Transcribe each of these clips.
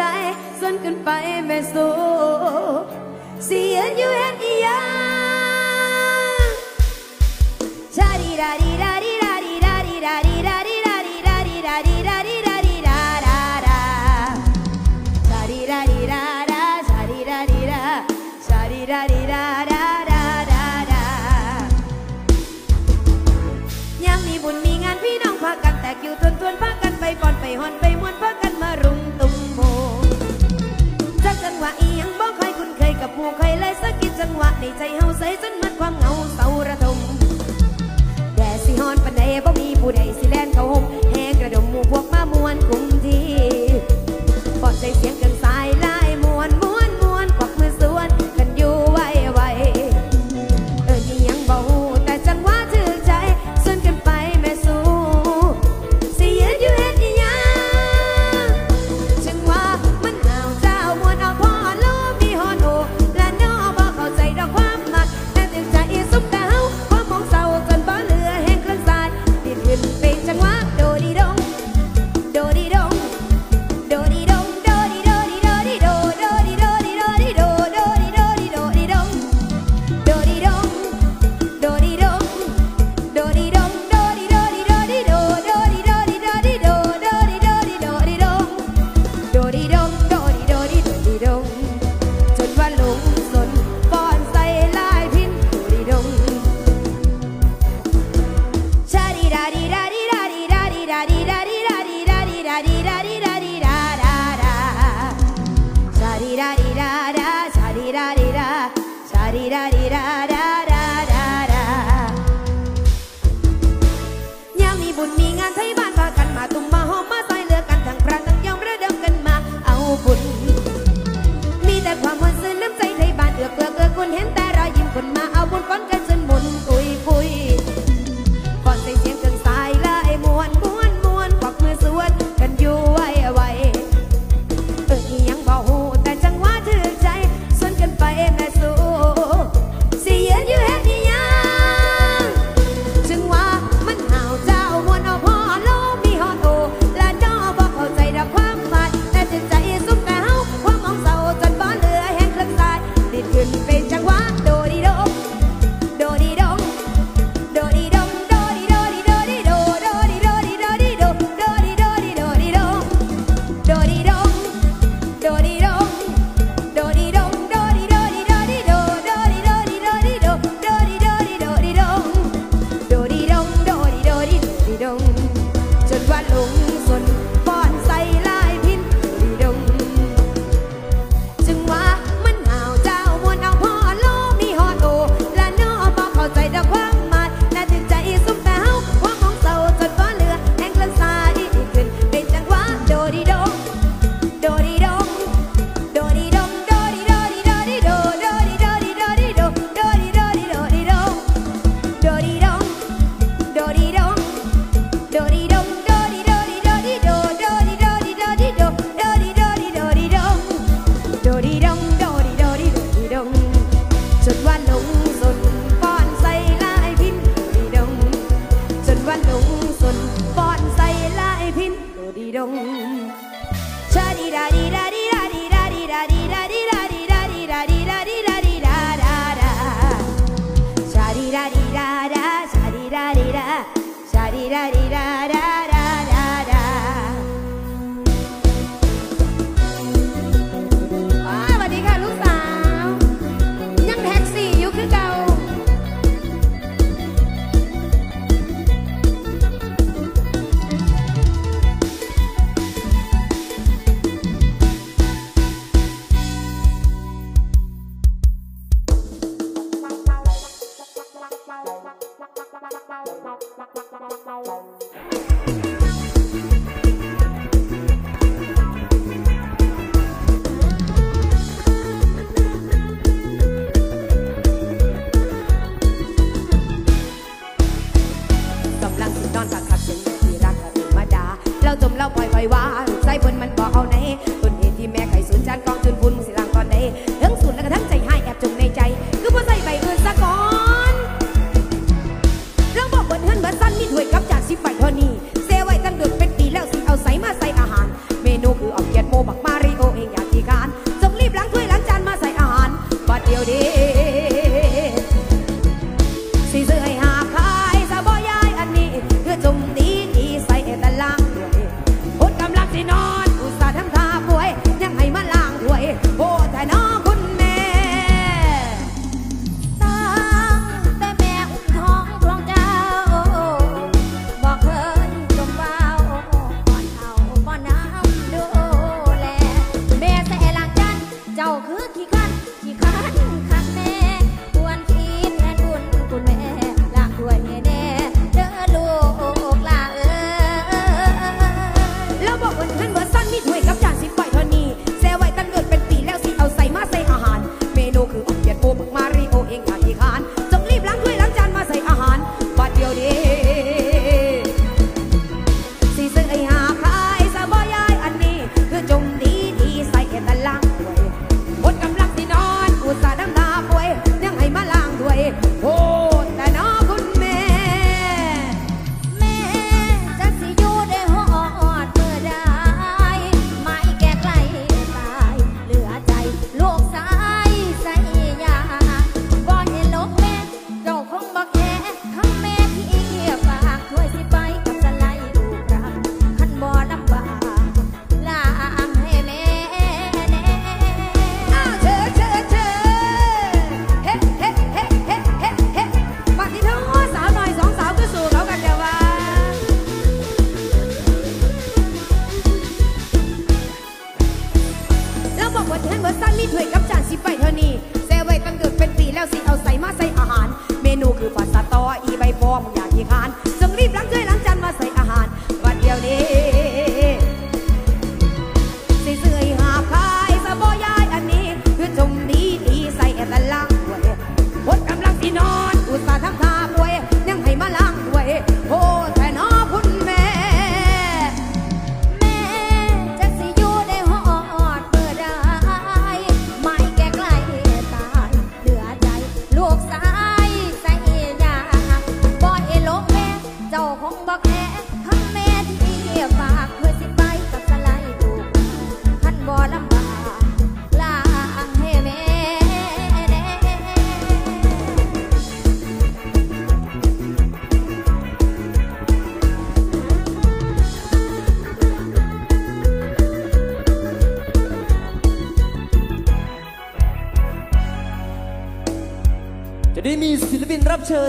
จส้นกันไปแม่สูเสียอยู่เฮ็ดอีหยังชาดีดาดีดาดีดาดีดาดีดาดีดาดีดาดีดาดีดาดีดาดีดาดีดาดาดาชาดีดาดีดาดาชาดีดาดีดาชาดีดาดีดาดาดาดาดายามมีบุญมีงานพี่น้องพากันแตกอยู่ทนทวนพากันไปก่อนไปหอนไป ว่อียังบ่ค่อยคุ้นเคยกับผู้ใครเลยสักกิดจังหวะในใจเฮาใส่จนมัดความเหงาเศร้าระทมแดดสิฮอนปานใดบ่มีผู้ใดสิแล่นเข้าหอมแฮกระดมหมู่พวกมามวนกลุ่มที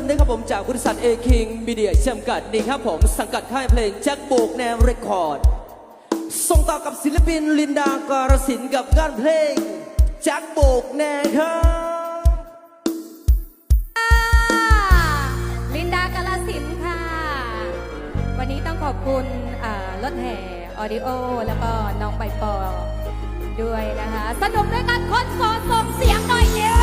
นะครับผมจากบริษัทเอคิงมีเดียจำกัดนี่ครับผมสังกัดค่ายเพลงแจ็คโบกแนวเรคคอร์ดส่งต่อกับศิลปินลินดาการสินกับการเพลงแจ็คโบกแนครับลินดากาลสินค่ะ วันนี้ต้องขอบคุณรถแห่ออเดิโอ แล้วก็น้องใบปอด้วยนะคะ สนุกด้วยกันคนโสดส่งเสียงหน่อยเดียว